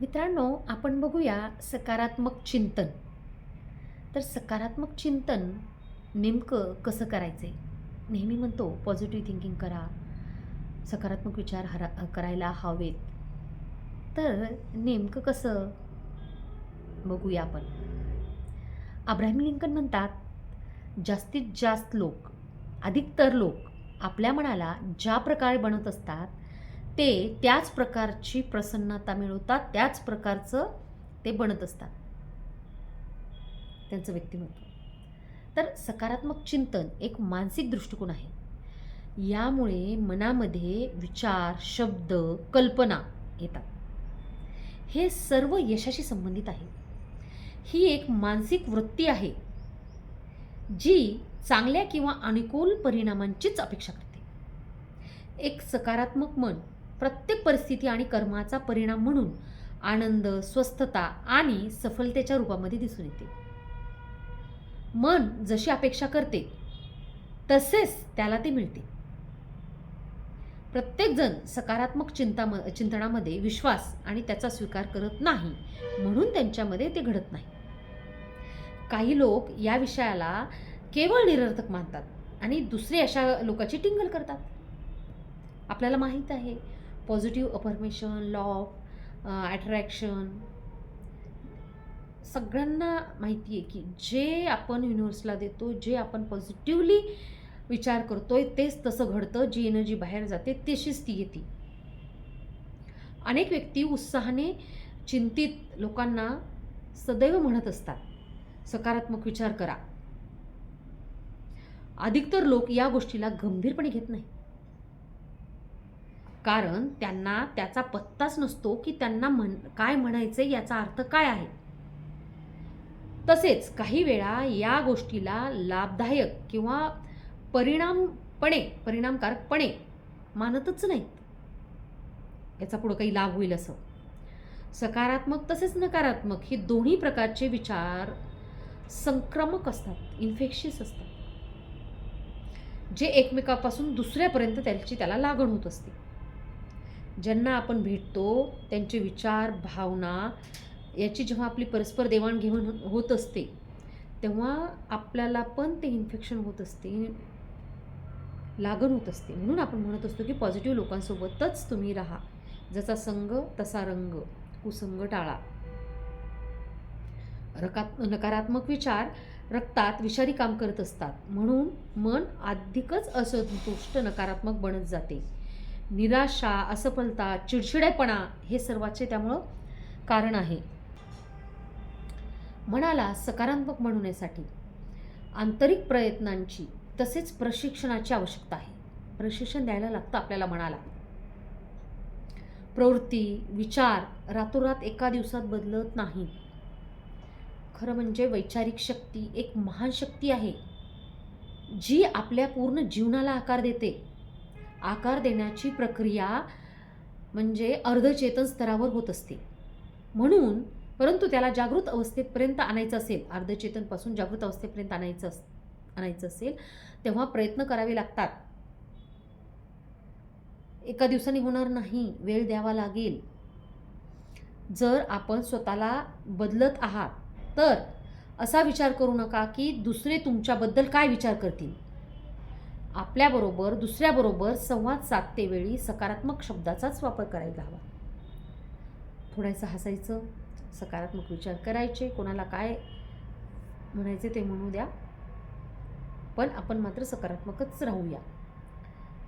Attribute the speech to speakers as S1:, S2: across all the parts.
S1: मित्रांनो आपण बघूया सकारात्मक चिंतन. तर सकारात्मक चिंतन नेमकं कसं करायचं आहे नेहमी म्हणतो पॉझिटिव्ह थिंकिंग करा. सकारात्मक विचार हरा करायला हवेत. तर नेमकं कसं? बघूया आपण. अब्राहिम लिंकन म्हणतात जास्तीत जास्त लोक अधिकतर लोक आपल्या मनाला ज्या प्रकारे बनवत असतात ते त्याच प्रकारची प्रसन्नता मिळवतात त्याच प्रकारचं ते बनत असतात. त्यांचं व्यक्तिमत्व. तर सकारात्मक चिंतन एक मानसिक दृष्टिकोन आहे. यामुळे मनामध्ये विचार शब्द कल्पना येतात. हे सर्व यशाशी संबंधित आहे. ही एक मानसिक वृत्ती आहे जी चांगल्या किंवा अनुकूल परिणामांचीच अपेक्षा करते. एक सकारात्मक मन प्रत्येक परिस्थिती आणि कर्माचा परिणाम म्हणून आनंद स्वस्थता आणि सफलतेच्या रूपामध्ये दिसून येते. मन जशी अपेक्षा करते तसेच त्याला ते मिळते. प्रत्येकजण सकारात्मक चिंता चिंतनामध्ये विश्वास आणि त्याचा स्वीकार करत नाही म्हणून त्यांच्यामध्ये ते घडत नाही. काही लोक या विषयाला केवळ निरर्थक मानतात आणि दुसरे अशा लोकाची टिंगल करतात. आपल्याला माहीत आहे positive affirmation law of attraction सगळ्यांना माहिती आहे की जे आपण युनिव्हर्सला देतो जे आपण पॉझिटिव्हली विचार करतोय तेच तसं घडतं जी एनर्जी बाहेर जाते तशीच ती येते. अनेक व्यक्ती उत्साहाने चिंतित लोकांना सदैव म्हणत असतात सकारात्मक विचार करा. अधिकतर लोक या गोष्टीला गंभीरपणे घेत नाही कारण त्यांना त्याचा पत्ताच नसतो की त्यांना म्हण काय म्हणायचे याचा अर्थ काय आहे. तसेच काही वेळा या गोष्टीला लाभदायक किंवा परिणामपणे परिणामकारकपणे मानतच नाहीत. याचा पुढं काही लाभ होईल असं. सकारात्मक तसेच नकारात्मक हे दोन्ही प्रकारचे विचार संक्रमक असतात इन्फेक्शियस असतात. जे एकमेकापासून दुसऱ्यापर्यंत त्याची त्याला लागण होत असते. ज्यांना आपण भेटतो त्यांचे विचार भावना याची जेव्हा आपली परस्पर देवाणघेवाण होत असते तेव्हा आपल्याला पण ते इन्फेक्शन होत असते लागण होत असते. म्हणून आपण म्हणत असतो की पॉझिटिव्ह लोकांसोबतच तुम्ही राहा. जसा संग तसा रंग कुसंग टाळा. रकात नकारात्मक विचार रक्तात विषारी काम करत असतात. म्हणून मन अधिकच असंतुष्ट नकारात्मक बनत जाते. निराशा असफलता चिडचिडेपणा हे सर्वाचे त्यामुळं कारण आहे. मनाला सकारात्मक म्हणण्यासाठी आंतरिक प्रयत्नांची तसेच प्रशिक्षणाची आवश्यकता आहे. प्रशिक्षण द्यायला लागतं आपल्याला मनाला. प्रवृत्ती विचार रातोरात एका दिवसात बदलत नाही. खरं म्हणजे वैचारिक शक्ती एक महान शक्ती आहे. जी आपल्या पूर्ण जीवनाला आकार देते. आकार देण्याची प्रक्रिया म्हणजे अर्धचेतन स्तरावर होत असते. म्हणून परंतु त्याला जागृत अवस्थेपर्यंत आणायचं असेल अर्धचेतनपासून जागृत अवस्थेपर्यंत आणायचं अस आणायचं असेल तेव्हा प्रयत्न करावे लागतात. एका दिवसाने होणार नाही वेळ द्यावा लागेल. जर आपण स्वतःला बदलत आहात तर असा विचार करू नका की दुसरे तुमच्याबद्दल काय विचार करतील. आपल्याबरोबर दुसऱ्याबरोबर संवाद साधतेवेळी सकारात्मक शब्दाचाच वापर करायला हवा. थोडासा हसायचं सकारात्मक विचार करायचे कोणाला काय म्हणायचे ते म्हणू द्या. पण आपण मात्र सकारात्मकच राहूया.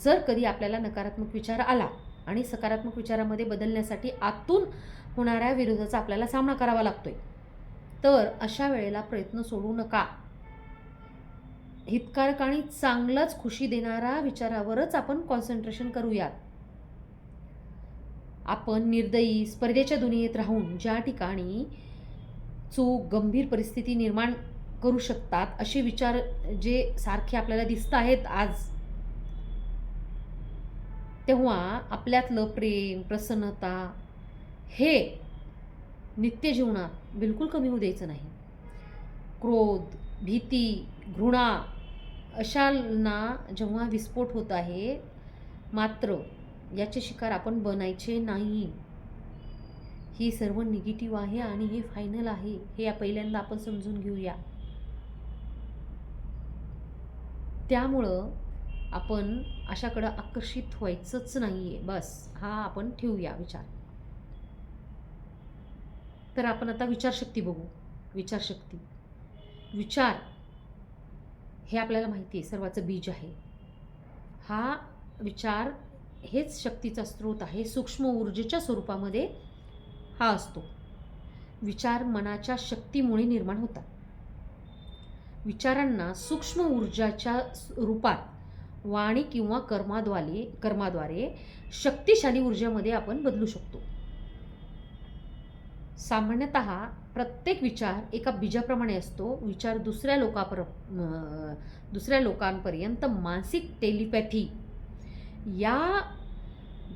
S1: जर कधी आपल्याला नकारात्मक विचार आला आणि सकारात्मक विचारामध्ये बदलण्यासाठी आतून होणाऱ्या विरोधाचा आपल्याला सामना करावा लागतोय तर अशा वेळेला प्रयत्न सोडू नका. हितकारक आणि चांगलाच खुशी देणारा विचारावरच आपण कॉन्सन्ट्रेशन करूयात. आपण निर्दयी स्पर्धेच्या दुनियेत राहून ज्या ठिकाणी चूक गंभीर परिस्थिती निर्माण करू शकतात असे विचार जे सारखे आपल्याला दिसत आहेत आज तेव्हा आपल्यातलं प्रेम प्रसन्नता हे नित्य जीवनात बिलकुल कमी होऊ द्यायचं नाही. क्रोध भीती घृणा अशांना जेव्हा विस्फोट होत आहे मात्र याचे शिकार आपण बनायचे नाही. ही सर्व निगेटिव्ह आहे आणि हे फायनल आहे हे या पहिल्यांदा आपण समजून घेऊया. त्यामुळं आपण अशाकडं आकर्षित व्हायचंच नाही आहे बस हा आपण ठेवूया विचार. तर आपण आता विचारशक्ती बघू. विचारशक्ती. विचार. हे आपल्याला माहिती आहे सर्वाचं बीज आहे. हा विचार हेच शक्तीचा स्रोत आहे सूक्ष्म ऊर्जेच्या स्वरूपामध्ये हा असतो. विचार मनाच्या शक्तीमुळे निर्माण होतात. विचारांना सूक्ष्म ऊर्जाच्या रूपात वाणी किंवा कर्माद्वारे कर्माद्वारे शक्तिशाली ऊर्जेमध्ये आपण बदलू शकतो. सामान्यतः प्रत्येक विचार एका बीजाप्रमाणे असतो. विचार दुसऱ्या लोकापर दुसऱ्या लोकांपर्यंत मानसिक टेलिपॅथी या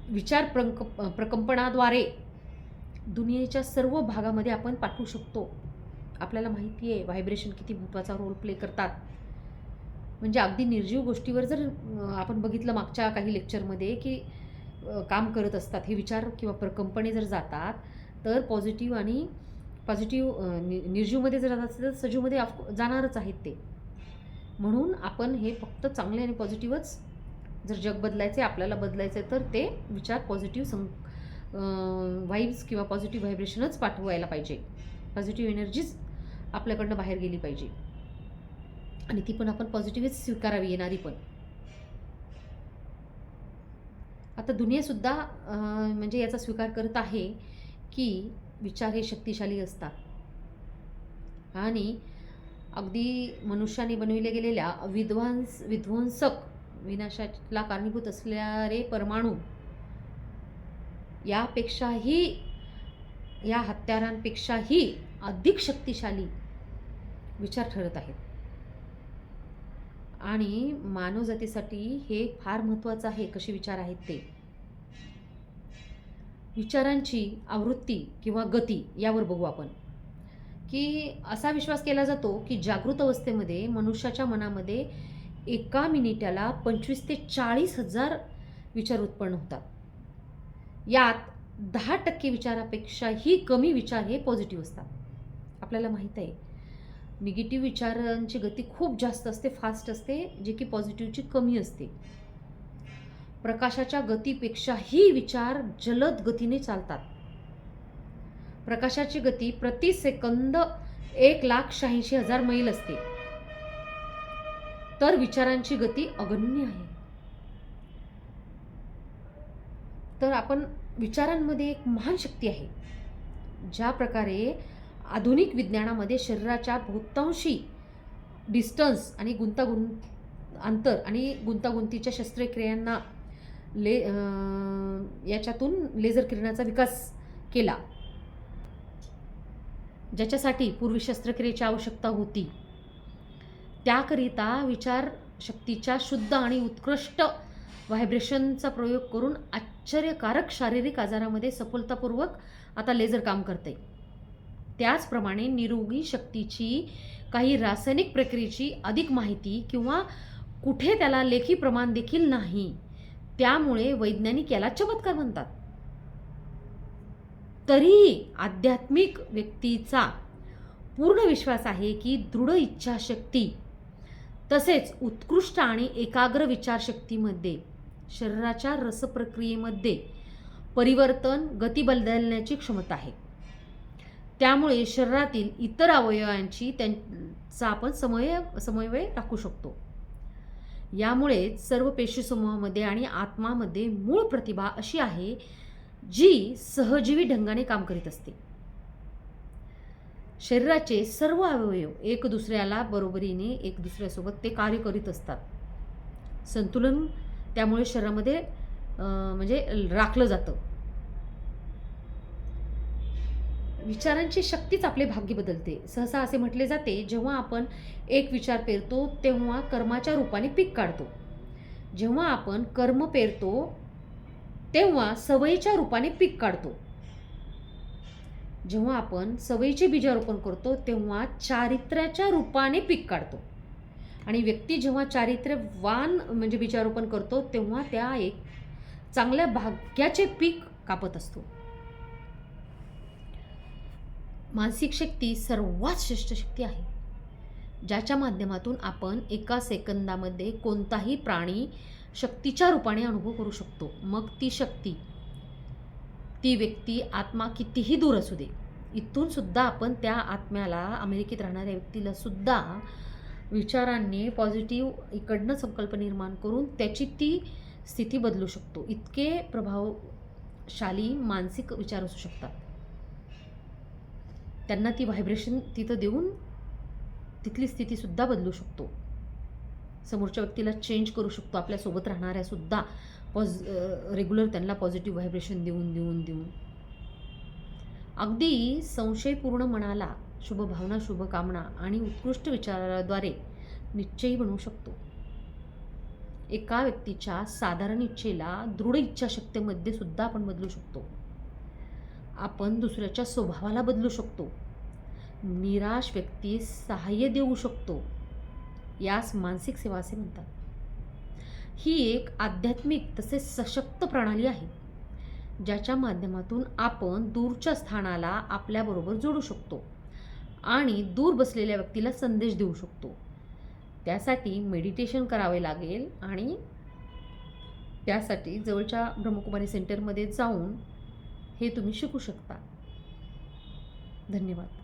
S1: विचार प्रंक प्रकंपनाद्वारे दुनियेच्या सर्व भागामध्ये आपण पाठवू शकतो. आपल्याला माहिती आहे व्हायब्रेशन किती महत्त्वाचा रोल प्ले करतात. म्हणजे अगदी निर्जीव गोष्टीवर जर आपण बघितलं मागच्या काही लेक्चरमध्ये की काम करत असतात. हे विचार किंवा प्रकंपने जर जातात तर पॉझिटिव्ह आणि पॉझिटिव्ह नि निर्जीवमध्ये जर जात असेल तर सजीवमध्ये ऑफ जाणारच आहेत ते. म्हणून आपण हे फक्त चांगले आणि पॉझिटिव्हच जर जग बदलायचे आपल्याला बदलायचं आहे तर ते विचार पॉझिटिव्ह सं व्हाईब्स किंवा पॉझिटिव्ह व्हायब्रेशनच पाठवायला पाहिजे. पॉझिटिव्ह एनर्जीच आपल्याकडनं बाहेर गेली पाहिजे. आणि ती पण आपण पॉझिटिव्हच स्वीकारावी येणारी पण. आता दुनियासुद्धा म्हणजे याचा स्वीकार करत आहे की विचार हे शक्तिशाली असतात. आणि अगदी मनुष्याने बनविले गेलेल्या विध्वंस विध्वंसक विनाशाला कारणीभूत असणारे परमाणू यापेक्षाही या हत्यारांपेक्षाही अधिक शक्तिशाली विचार ठरत आहेत. आणि मानवजातीसाठी हे फार महत्त्वाचं आहे कसे विचार आहेत ते. विचारांची आवृत्ती किंवा गती यावर बघू आपण. की असा विश्वास केला जातो की जागृत अवस्थेमध्ये मनुष्याच्या मनामध्ये एका मिनिटाला पंचवीस ते चाळीस हजार विचार उत्पन्न होतात. यात दहा टक्के विचारापेक्षाही कमी विचार हे पॉझिटिव्ह असतात. आपल्याला माहीत आहे. निगेटिव्ह विचारांची गती खूप जास्त असते फास्ट असते जे की पॉझिटिव्हची कमी असते. प्रकाशाच्या गतीपेक्षाही विचार जलद गतीने चालतात. प्रकाशाची गती प्रति सेकंद एक लाख शहाऐंशी हजार मैल असते. तर विचारांची गती अगण्य आहे. तर आपण विचारांमध्ये एक महान शक्ती आहे ज्या प्रकारे आधुनिक विज्ञानामध्ये शरीराच्या बहुतांशी डिस्टन्स आणि गुंतागुंत अंतर आणि गुंतागुंतीच्या शस्त्रक्रियांना ले याच्यातून लेझर किरणाचा विकास केला. ज्याच्यासाठी पूर्वी शस्त्रक्रियेची आवश्यकता होती. त्याकरिता विचार शक्तीच्या शुद्ध आणि उत्कृष्ट व्हायब्रेशनचा प्रयोग करून आश्चर्यकारक शारीरिक आजारामध्ये सफलतापूर्वक आता लेझर काम करते. त्याचप्रमाणे निरोगी शक्तीची काही रासायनिक प्रक्रियेची अधिक माहिती किंवा कुठे त्याला लेखी प्रमाण देखील नाही त्यामुळे वैज्ञानिक याला चमत्कार म्हणतात. तरीही आध्यात्मिक व्यक्तीचा पूर्ण विश्वास आहे की दृढ इच्छाशक्ती तसेच उत्कृष्ट आणि एकाग्र विचारशक्तीमध्ये शरीराच्या रसप्रक्रियेमध्ये परिवर्तन गती बदलण्याची क्षमता आहे. त्यामुळे शरीरातील इतर अवयवांची त्यांचा आपण समय समन्वय राखू शकतो. यामुळे सर्व पेशीसमूहामध्ये आणि आत्मामध्ये मूळ प्रतिभा अशी आहे जी सहजीवी ढंगाने काम करीत असते. शरीराचे सर्व अवयव एक दुसऱ्याला बरोबरीने एक दुसऱ्यासोबत ते कार्य करीत असतात. संतुलन त्यामुळे शरीरामध्ये म्हणजे राखलं जातं. विचारांची शक्तीच आपले भाग्य बदलते. सहसा असे म्हटले जाते जेव्हा आपण एक विचार पेरतो तेव्हा कर्माच्या रूपाने पीक काढतो. जेव्हा आपण कर्म पेरतो तेव्हा सवयीच्या रूपाने पीक काढतो. जेव्हा आपण सवयीचे बीजारोपण करतो तेव्हा चारित्र्याच्या रूपाने पीक काढतो. आणि व्यक्ती जेव्हा चारित्र्यवान म्हणजे बीजारोपण करतो तेव्हा त्या एक चांगल्या भाग्याचे पीक कापत असतो. मानसिक शक्ती सर्वात श्रेष्ठ शक्ती आहे. ज्याच्या माध्यमातून आपण एका सेकंदामध्ये कोणताही प्राणी शक्तीच्या रूपाने अनुभव करू शकतो. मग ती शक्ती ती व्यक्ती आत्मा कितीही दूर असू दे इथून सुद्धा आपण त्या आत्म्याला अमेरिकेत राहणाऱ्या व्यक्तीला सुद्धा विचारांनी पॉझिटिव्ह इकडनं संकल्प निर्माण करून त्याची ती स्थिती बदलू शकतो. इतके प्रभावशाली मानसिक विचार असू शकतात. त्यांना ती व्हायब्रेशन तिथं देऊन तिथली स्थितीसुद्धा बदलू शकतो. समोरच्या व्यक्तीला चेंज करू शकतो आपल्यासोबत राहणाऱ्यासुद्धा पॉझ रेग्युलर त्यांना पॉझिटिव्ह व्हायब्रेशन देऊन देऊन देऊन. अगदी संशयपूर्ण मनाला शुभभावना शुभकामना आणि उत्कृष्ट विचाराद्वारे निश्चयी बनवू शकतो. एका व्यक्तीच्या साधारण इच्छेला दृढ इच्छाशक्तीमध्ये सुद्धा आपण बदलू शकतो. आपण दुसऱ्याच्या स्वभावाला बदलू शकतो. निराश व्यक्तीस सहाय्य देऊ शकतो. यास मानसिक सेवा असे म्हणतात. ही एक आध्यात्मिक तसेच सशक्त प्रणाली आहे ज्याच्या माध्यमातून आपण दूरच्या स्थानाला आपल्याबरोबर जोडू शकतो आणि दूर बसलेल्या व्यक्तीला संदेश देऊ शकतो. त्यासाठी मेडिटेशन करावे लागेल आणि त्यासाठी जवळच्या ब्रह्मकुमारी सेंटरमध्ये जाऊन हे तुम्ही शिकू शकता. धन्यवाद.